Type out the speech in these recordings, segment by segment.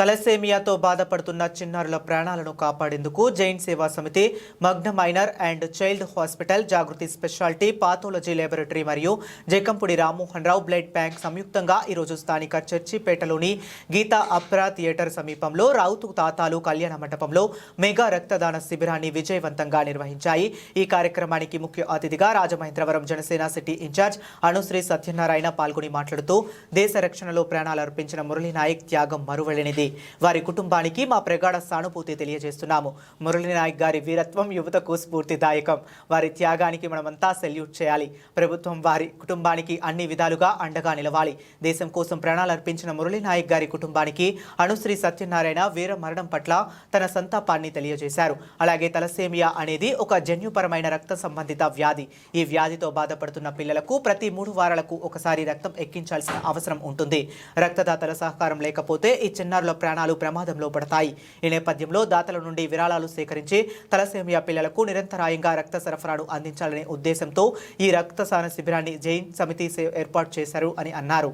తలసేమియాతో బాధపడుతున్న చిన్నారుల ప్రాణాలను కాపాడేందుకు Jain Seva Samiti Magna minor and child hospital Jagruthi speciality pathology laboratory మరియు జకంపుడి రామ్మోహన్ రావు బ్లడ్ బ్యాంక్ సంయుక్తంగా ఈరోజు స్థానిక చర్చిపేటలోని గీతా అప్రా థియేటర్ సమీపంలో రావుతు తాతాలు కళ్యాణ మండపంలో మెగా రక్తదాన శిబిరాన్ని విజయవంతంగా నిర్వహించాయి. ఈ కార్యక్రమానికి ముఖ్య అతిథిగా Rajamahendravaram Janasena city in charge Anusri Satyanarayana పాల్గొని మాట్లాడుతూ దేశ రక్షణలో ప్రాణాలు అర్పించిన మురళీ నాయక్ త్యాగం మరువలేనిది. వారి కుటుంబానికి మా ప్రగాఢ సానుభూతి తెలియజేస్తున్నాము. మురళీనాయక్ గారి వీరత్వం యువతకు స్ఫూర్తిదాయకం. వారి త్యాగానికి మనమంతా సెల్యూట్ చేయాలి. ప్రభుత్వం వారి కుటుంబానికి అన్ని విధాలుగా అండగా నిలవాలి. దేశం కోసం ప్రాణాలు అర్పించిన మురళీనాయక్ గారి కుటుంబానికి అనుశ్రీ సత్యనారాయణ వీర మరణం పట్ల తన సంతాపాన్ని తెలియజేశారు. అలాగే తలసేమియా అనేది ఒక జన్యుపరమైన రక్త సంబంధిత వ్యాధి. ఈ వ్యాధితో బాధపడుతున్న పిల్లలకు ప్రతి మూడు వారాలకు ఒకసారి రక్తం ఎక్కించాల్సిన అవసరం ఉంటుంది. రక్తదాతల సహకారం లేకపోతే ఈ చిన్నారుల ప్రాణాలు ప్రమాదంలో పడతాయి. ఈ నేపథ్యంలో దాతల నుండి విరాళాలు సేకరించి తలసేమియా పిల్లలకు నిరంతరాయంగా రక్త సరఫరాను అందించాలనే ఉద్దేశంతో ఈ రక్తసాన శిబిరాన్ని జైన్ సమితి ఏర్పాటు చేశారు అని అన్నారు.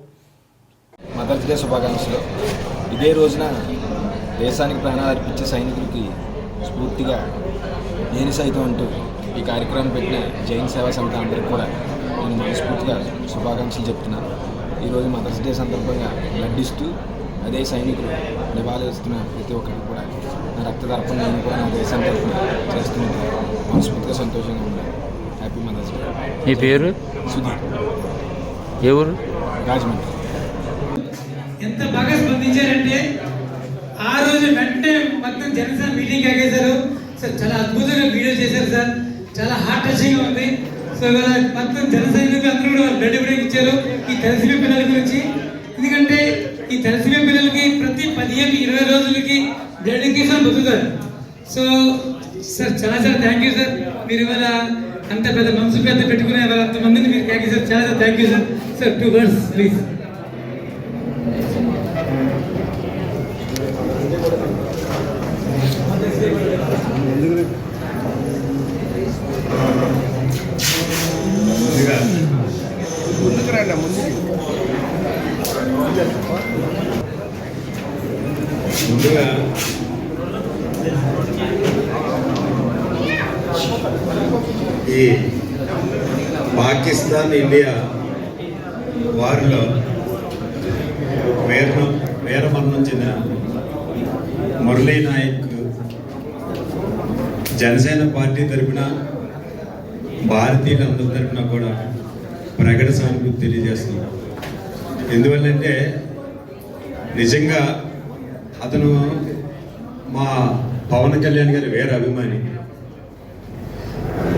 మదర్స్ డే శుభాకాంక్షలు. ఇదే రోజున దేశానికి ప్రాణాలు అర్పించే సైనికులకి స్ఫూర్తిగా నేను సైతం అంటూ ఈ కార్యక్రమం పెట్టిన జైన్ సేవా సమితి అందరికీ కూడా నేను మనస్ఫూర్తిగా శుభాకాంక్షలు చెప్తున్నాను. ఈరోజు మదర్స్ డే సందర్భంగా బ్లడ్ ఇస్తూ అదే సైనికులు నివాళిస్తున్న ప్రతి ఒక్కరికి కూడా నా రక్తదర్పణ నేను కూడా నా దేశం తరఫున చేస్తున్నాను మనస్ఫూర్తిగా సంతోషంగా ఉన్నాను హ్యాపీ మదర్స్ డే మీ పేరు? సుధీర్ ఊరు? రాజమండ్రి. ఎంత బాగా స్పందించారంటే ఆ రోజు వెంటనే మొత్తం జనసేన మీటింగ్ ఆగేశారు. సార్ చాలా అద్భుతంగా వీడియో చేశారు సార్. చాలా హార్ట్ టచింగ్ ఉంది. సో ఇవాళ మొత్తం జనసైనికులు అందరూ కూడా బ్లడ్ ఇవ్వడానికి ఇచ్చారు ఈ తెలసిమే పిల్లల గురించి. ఎందుకంటే ఈ తెలసిమే పిల్లలకి ప్రతి పదిహేను ఇరవై రోజులకి బ్లడ్ ఇన్ఫెక్షన్ బతుకుతారు సో సార్ చాలా చాలా థ్యాంక్ యూ సార్ మీరు ఇవాళ అంత పెద్ద మనసు పెద్ద పెట్టుకునే ఇవాళ అంతమందిని మీరు థ్యాంక్ యూ సార్ చాలా చాలా thank you sir sir two words please ముందుగా ఈ పాకిస్తాన్ ఇండియా వారిలో వీర వీరమరణం చెందిన మురళీ నాయక్ జనసేన పార్టీ తరఫున భారతీయులందరి తరఫున కూడా ప్రకట సానుభూతి తెలియజేస్తున్నాం ఎందువల్లంటే నిజంగా అతను మా పవన్ కళ్యాణ్ గారి వేరే అభిమాని.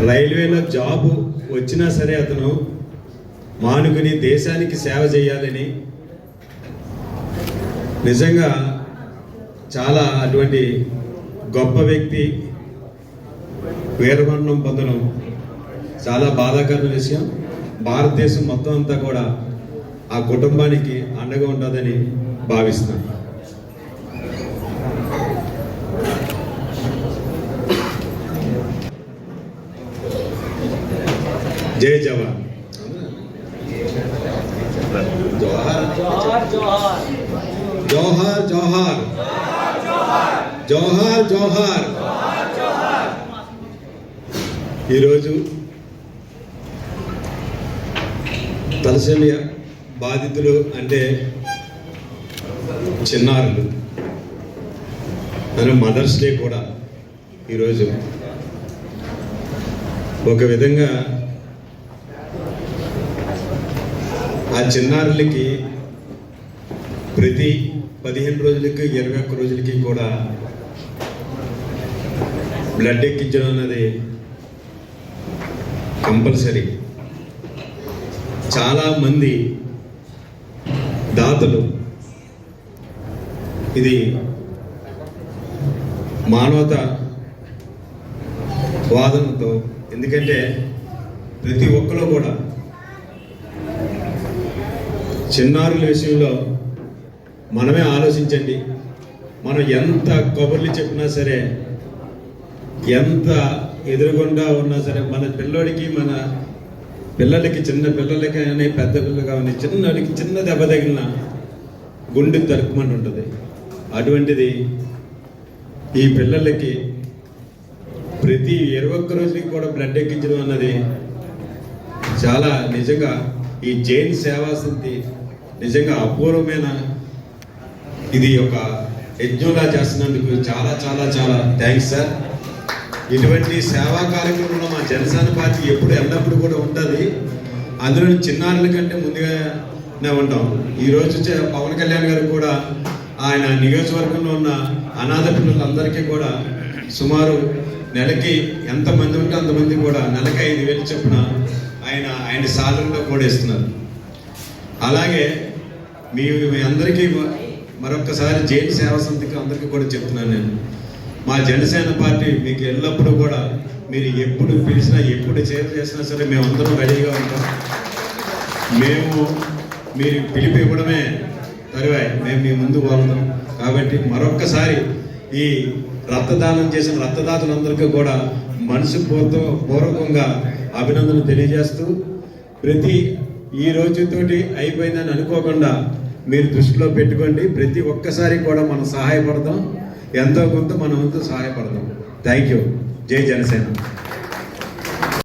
రైల్వేలో జాబ్ వచ్చినా సరే అతను మానుకుని దేశానికి సేవ చేయాలని నిజంగా చాలా అటువంటి గొప్ప వ్యక్తి వీరమరణం పొందడం చాలా బాధాకరమైన విషయం. భారతదేశం మొత్తం అంతా కూడా ఆ కుటుంబానికి అండగా ఉంటుందని భావిస్తున్నాను. జై జవాన్. జోహార్. జోహార్ జోహార్. జోహార్ జోహార్. ఈరోజు తలసేమియా బాధితులు అంటే చిన్నారులు. మన మదర్స్ డే కూడా ఈరోజు. ఒక విధంగా ఆ చిన్నారులకి ప్రతి పదిహేను రోజులకి ఇరవై ఒక్క రోజులకి కూడా బ్లడ్ ఎక్కించడం అనేది కంపల్సరీ. చాలామంది దాతలు. ఇది మానవత వాదనతో ఎందుకంటే ప్రతి ఒక్కరు కూడా చిన్నారుల విషయంలో మనమే ఆలోచించండి. మనం ఎంత కబుర్లు చెప్పినా సరే ఎంత ఎదురుగుండా ఉన్నా సరే మన పిల్లోడికి మన పిల్లలకి చిన్న పిల్లలకి కానీ పెద్ద పిల్లలు కానీ చిన్నడికి చిన్న దెబ్బ తగిలిన గుండె తరుక్కుమని ఉంటుంది అటువంటిది ఈ పిల్లలకి ప్రతి ఇరవై ఒక్క రోజుకి కూడా బ్లడ్ ఎక్కించడం అన్నది చాలా నిజంగా ఈ జైన్ సేవా సమితి నిజంగా అపూర్వమైన ఇది ఒక యజ్ఞంలా చేస్తున్నందుకు చాలా చాలా చాలా థ్యాంక్స్ సార్ ఇటువంటి సేవా కార్యక్రమంలో మా జనసేన పార్టీ ఎప్పుడు ఎల్లప్పుడు కూడా ఉంటుంది. అందులో చిన్నారుల కంటే ముందుగానే ఉంటాం. ఈ రోజు పవన్ కళ్యాణ్ గారు కూడా ఆయన నియోజకవర్గంలో ఉన్న అనాథ పిల్లలందరికీ కూడా సుమారు నెలకి ఎంతమంది ఉంటే అంతమంది కూడా నెలకి ఐదు వేలు చొప్పున ఆయన ఆయన సాధనలో కూడా ఇస్తున్నారు. అలాగే మీ మీ అందరికీ మరొకసారి జైన్ సేవా సమితికి అందరికీ కూడా చెప్తున్నాను నేను. మా జనసేన పార్టీ మీకు ఎల్లప్పుడూ కూడా మీరు ఎప్పుడు పిలిచినా ఎప్పుడు చేర చేసినా సరే మేమందరం రెడీగా ఉంటాం. మేము మీరు పిలిపి ఇవ్వడమే తరువాయి. మేము మీ ముందు వాళ్ళం కాబట్టి మరొక్కసారి ఈ రక్తదానం చేసిన రక్తదాతలందరికీ కూడా మనసు పూర్వ పూర్వకంగా అభినందనలు తెలియజేస్తూ ప్రతి ఈ రోజుతోటి అయిపోయిందని అనుకోకుండా మీరు దృష్టిలో పెట్టుకోండి. ప్రతి ఒక్కసారి కూడా మనం సహాయపడతాం. ఎంతో కొంత మనం వంతు సహాయపడదాం థ్యాంక్ యూ. జై జనసేన.